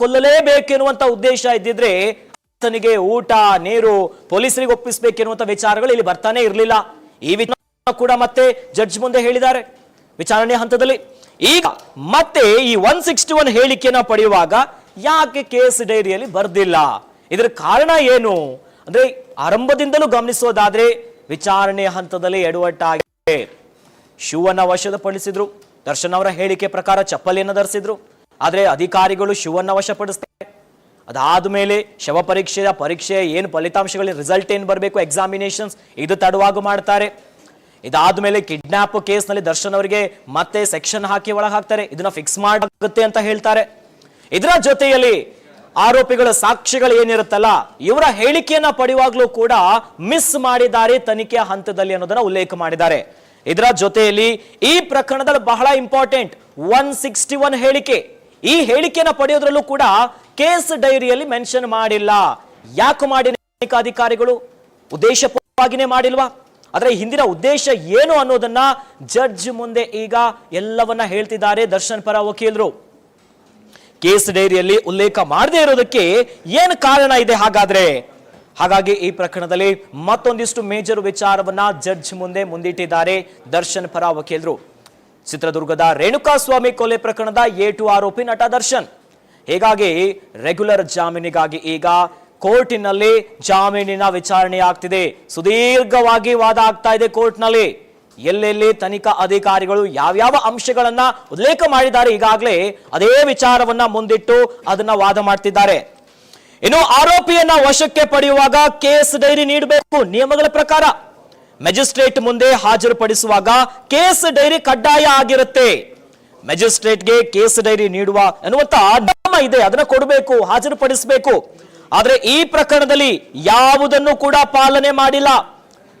ಕೊಲ್ಲಲೇಬೇಕೆನ್ನುವಂತ ಉದ್ದೇಶ ಇದ್ದಿದ್ರೆ ಆತನಿಗೆ ಊಟ, ನೀರು ಪೊಲೀಸರಿಗೆ ಒಪ್ಪಿಸಬೇಕೆನ್ನುವಂತ ವಿಚಾರಗಳು ಇಲ್ಲಿ ಬರ್ತಾನೆ ಇರಲಿಲ್ಲ. ಈ ವಿಚಾರ ಕೂಡ ಮತ್ತೆ ಜಡ್ಜ್ ಮುಂದೆ ಹೇಳಿದ್ದಾರೆ. ವಿಚಾರಣೆ ಹಂತದಲ್ಲಿ ಈಗ ಮತ್ತೆ ಈ ಒನ್ ಸಿಕ್ಸ್ಟಿ ಒನ್ ಹೇಳಿಕೆಯನ್ನ ಪಡೆಯುವಾಗ ಯಾಕೆ ಕೇಸ್ ಡೈರಿಯಲ್ಲಿ ಬರ್ದಿಲ್ಲ? ಇದರ ಕಾರಣ ಏನು? ಅಂದ್ರೆ ಆರಂಭದಿಂದಲೂ ಗಮನಿಸೋದಾದ್ರೆ ವಿಚಾರಣೆ ಹಂತದಲ್ಲಿ ಎಡವಟ್ಟಾಗಿದೆ ವಶದ ಪಡಿಸಿದ್ರು ದರ್ಶನ್ ಅವರ ಹೇಳಿಕೆ ಪ್ರಕಾರ ಚಪ್ಪಲಿಯನ್ನು ಧರಿಸಿದ್ರು. ಆದ್ರೆ ಅಧಿಕಾರಿಗಳು ಶಿವನ್ನ ವಶಪಡಿಸ್ತಾರೆ. ಅದಾದ ಮೇಲೆ ಶವ ಪರೀಕ್ಷೆಯ ಪರೀಕ್ಷೆ ಏನು ಫಲಿತಾಂಶಗಳ ರಿಸಲ್ಟ್ ಏನು ಬರಬೇಕು ಎಕ್ಸಾಮಿನೇಷನ್ಸ್ ಇದು ತಡವಾಗು ಮಾಡ್ತಾರೆ. ಇದಾದ ಮೇಲೆ ಕಿಡ್ನಾಪ್ ಕೇಸ್ನಲ್ಲಿ ದರ್ಶನ್ ಅವರಿಗೆ ಮತ್ತೆ ಸೆಕ್ಷನ್ ಹಾಕಿ ಒಳಗೆ ಹಾಕ್ತಾರೆ. ಇದನ್ನ ಫಿಕ್ಸ್ ಮಾಡುತ್ತೆ ಅಂತ ಹೇಳ್ತಾರೆ. ಇದರ ಜೊತೆಯಲ್ಲಿ ಆರೋಪಿಗಳ ಸಾಕ್ಷಿಗಳು ಏನಿರುತ್ತಲ್ಲ, ಇವರ ಹೇಳಿಕೆಯನ್ನ ಪಡೆಯುವಾಗಲೂ ಕೂಡ ಮಿಸ್ ಮಾಡಿದ್ದಾರೆ ತನಿಖೆಯ ಹಂತದಲ್ಲಿ ಅನ್ನೋದನ್ನ ಉಲ್ಲೇಖ ಮಾಡಿದ್ದಾರೆ. ಇದರ ಜೊತೆಯಲ್ಲಿ ಈ ಪ್ರಕರಣದಲ್ಲಿ ಬಹಳ ಇಂಪಾರ್ಟೆಂಟ್ ಒನ್ ಸಿಕ್ಸ್ಟಿ ಒನ್ ಹೇಳಿಕೆ. ಈ ಹೇಳಿಕೆಯನ್ನು ಪಡೆಯೋದ್ರಲ್ಲೂ ಕೂಡ ಕೇಸ್ ಡೈರಿಯಲ್ಲಿ ಮೆನ್ಷನ್ ಮಾಡಿಲ್ಲ. ಯಾಕೆ ಮಾಡಿ ಅಧಿಕಾರಿಗಳು? ಉದ್ದೇಶಪೂರ್ವವಾಗಿನೇ ಮಾಡಿಲ್ವಾ? ಆದ್ರೆ ಹಿಂದಿನ ಉದ್ದೇಶ ಏನು ಅನ್ನೋದನ್ನ ಜಡ್ಜ್ ಮುಂದೆ ಈಗ ಎಲ್ಲವನ್ನ ಹೇಳ್ತಿದ್ದಾರೆ ದರ್ಶನ್ ಪರ ವಕೀಲರು. ಕೇಸ್ ಡೈರಿಯಲ್ಲಿ ಉಲ್ಲೇಖ ಮಾಡದೇ ಇರೋದಕ್ಕೆ ಏನು ಕಾರಣ ಇದೆ ಹಾಗಾದ್ರೆ? ಹಾಗಾಗಿ ಈ ಪ್ರಕರಣದಲ್ಲಿ ಮತ್ತೊಂದಿಷ್ಟು ಮೇಜರ್ ವಿಚಾರವನ್ನ ಜಡ್ಜ್ ಮುಂದೆ ಮುಂದಿಟ್ಟಿದ್ದಾರೆ ದರ್ಶನ್ ಪರ ವಕೀಲರು. ಚಿತ್ರದುರ್ಗದ ರೇಣುಕಾಸ್ವಾಮಿ ಕೊಲೆ ಪ್ರಕರಣದ ಎ ಟು ಆರೋಪಿ ನಟ ದರ್ಶನ್. ಹೀಗಾಗಿ ರೆಗ್ಯುಲರ್ ಜಾಮೀನಿಗಾಗಿ ಈಗ ಕೋರ್ಟಿನಲ್ಲಿ ಜಾಮೀನಿನ ವಿಚಾರಣೆ ಆಗ್ತಿದೆ. ಸುದೀರ್ಘವಾಗಿ ವಾದ ಆಗ್ತಾ ಇದೆ ಕೋರ್ಟ್ನಲ್ಲಿ. ಎಲ್ಲೆಲ್ಲಿ ತನಿಖಾ ಅಧಿಕಾರಿಗಳು ಯಾವ್ಯಾವ ಅಂಶಗಳನ್ನ ಉಲ್ಲೇಖ ಮಾಡಿದ್ದಾರೆ ಈಗಾಗಲೇ ಅದೇ ವಿಚಾರವನ್ನ ಮುಂದಿಟ್ಟು ಅದನ್ನ ವಾದ ಮಾಡ್ತಿದ್ದಾರೆ. ಇನ್ನು ಆರೋಪಿಯನ್ನ ವಶಕ್ಕೆ ಪಡೆಯುವಾಗ ಕೇಸ್ ಡೈರಿ ನೀಡಬೇಕು ನಿಯಮಗಳ ಪ್ರಕಾರ. ಮೆಜಿಸ್ಟ್ರೇಟ್ ಮುಂದೆ ಹಾಜರುಪಡಿಸುವಾಗ ಕೇಸ್ ಡೈರಿ ಕಡ್ಡಾಯ ಆಗಿರುತ್ತೆ. ಮೆಜಿಸ್ಟ್ರೇಟ್ಗೆ ಕೇಸ್ ಡೈರಿ ನೀಡುವ ಎನ್ನುವಂತ ಅಡ್ಡಮ ಇದೆ, ಅದನ್ನ ಕೊಡಬೇಕು, ಹಾಜರುಪಡಿಸಬೇಕು. ಆದರೆ ಈ ಪ್ರಕರಣದಲ್ಲಿ ಯಾವುದನ್ನು ಕೂಡ ಪಾಲನೆ ಮಾಡಿಲ್ಲ.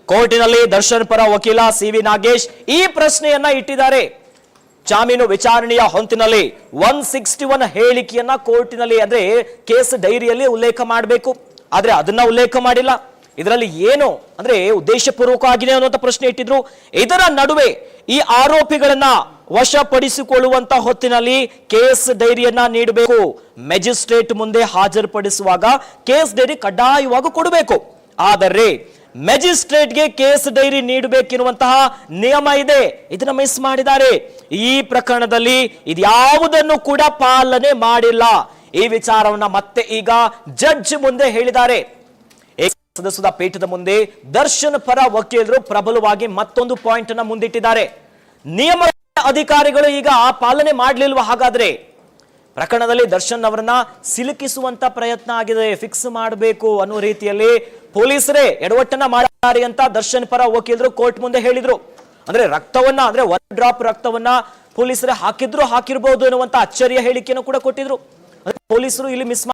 ಕೋರ್ಟಿನಲ್ಲಿ ದರ್ಶನ್ ಪರ ವಕೀಲ ಸಿ ವಿ ನಾಗೇಶ್ ಈ ಪ್ರಶ್ನೆಯನ್ನ ಇಟ್ಟಿದ್ದಾರೆ. ಜಾಮೀನು ವಿಚಾರಣೆಯ ಹೊಂತಿನಲ್ಲಿ ಒನ್ ಸಿಕ್ಸ್ಟಿ ಒನ್ ಹೇಳಿಕೆಯನ್ನ ಕೋರ್ಟಿನಲ್ಲಿ ಅಂದ್ರೆ ಕೇಸ್ ಡೈರಿಯಲ್ಲಿ ಉಲ್ಲೇಖ ಮಾಡಬೇಕು. ಆದ್ರೆ ಅದನ್ನ ಉಲ್ಲೇಖ ಮಾಡಿಲ್ಲ. ಇದರಲ್ಲಿ ಏನು ಅಂದ್ರೆ ಉದ್ದೇಶಪೂರ್ವಕ ಆಗಿದೆ ಅನ್ನುವಂತ ಪ್ರಶ್ನೆ ಇಟ್ಟಿದ್ರು. ಇದರ ನಡುವೆ ಈ ಆರೋಪಿಗಳನ್ನ ವಶಪಡಿಸಿಕೊಳ್ಳುವಂತ ಹೊತ್ತಿನಲ್ಲಿ ಕೇಸ್ ಡೈರಿಯನ್ನ ನೀಡಬೇಕು. ಮ್ಯಾಜಿಸ್ಟ್ರೇಟ್ ಮುಂದೆ ಹಾಜರುಪಡಿಸುವಾಗ ಕೇಸ್ ಡೈರಿ ಕಡ್ಡಾಯವಾಗಿ ಕೊಡಬೇಕು. ಆದರೆ ಮ್ಯಾಜಿಸ್ಟ್ರೇಟ್ಗೆ ಕೇಸ್ ಡೈರಿ ನೀಡಬೇಕಿರುವಂತಹ ನಿಯಮ ಇದೆ. ಇದನ್ನ ಮಿಸ್ ಮಾಡಿದ್ದಾರೆ. ಈ ಪ್ರಕರಣದಲ್ಲಿ ಇದ್ಯಾವುದನ್ನು ಕೂಡ ಪಾಲನೆ ಮಾಡಿಲ್ಲ. ಈ ವಿಚಾರವನ್ನ ಮತ್ತೆ ಈಗ ಜಡ್ಜ್ ಮುಂದೆ ಹೇಳಿದ್ದಾರೆ. ಸದಸ್ಯದ ಪೀಠದ ಮುಂದೆ ದರ್ಶನ್ ಪರ ವಕೀಲರು ಪ್ರಬಲವಾಗಿ ಮತ್ತೊಂದು ಪಾಯಿಂಟ್ ಅನ್ನ ಮುಂದಿಟ್ಟಿದ್ದಾರೆ. ನಿಯಮ ಅಧಿಕಾರಿಗಳು ಈಗ ಆ ಪಾಲನೆ ಮಾಡಲಿಲ್ವ ಹಾಗಾದ್ರೆ? ಪ್ರಕರಣದಲ್ಲಿ ದರ್ಶನ್ ಅವರನ್ನ ಸಿಲುಕಿಸುವಂತ ಪ್ರಯತ್ನ ಆಗಿದೆ ಫಿಕ್ಸ್ ಮಾಡಬೇಕು ಅನ್ನೋ ರೀತಿಯಲ್ಲಿ ಪೊಲೀಸರೇ ಎಡವಟ್ಟನ್ನ ಮಾಡಿದ್ದಾರೆ ಅಂತ ದರ್ಶನ್ ಪರ ವಕೀಲರು ಕೋರ್ಟ್ ಮುಂದೆ ಹೇಳಿದ್ರು. ಅಂದ್ರೆ ರಕ್ತವನ್ನ, ಅಂದ್ರೆ ಒನ್ ಡ್ರಾಪ್ ರಕ್ತವನ್ನ ಪೊಲೀಸರೇ ಹಾಕಿದ್ರು ಹಾಕಿರ್ಬೋದು ಅನ್ನುವಂತ ಅಚ್ಚರಿಯ ಹೇಳಿಕೆಯನ್ನು ಕೂಡ ಕೊಟ್ಟಿದ್ರು. ಪೊಲೀಸರು ಇಲ್ಲಿ ಮಿಸ್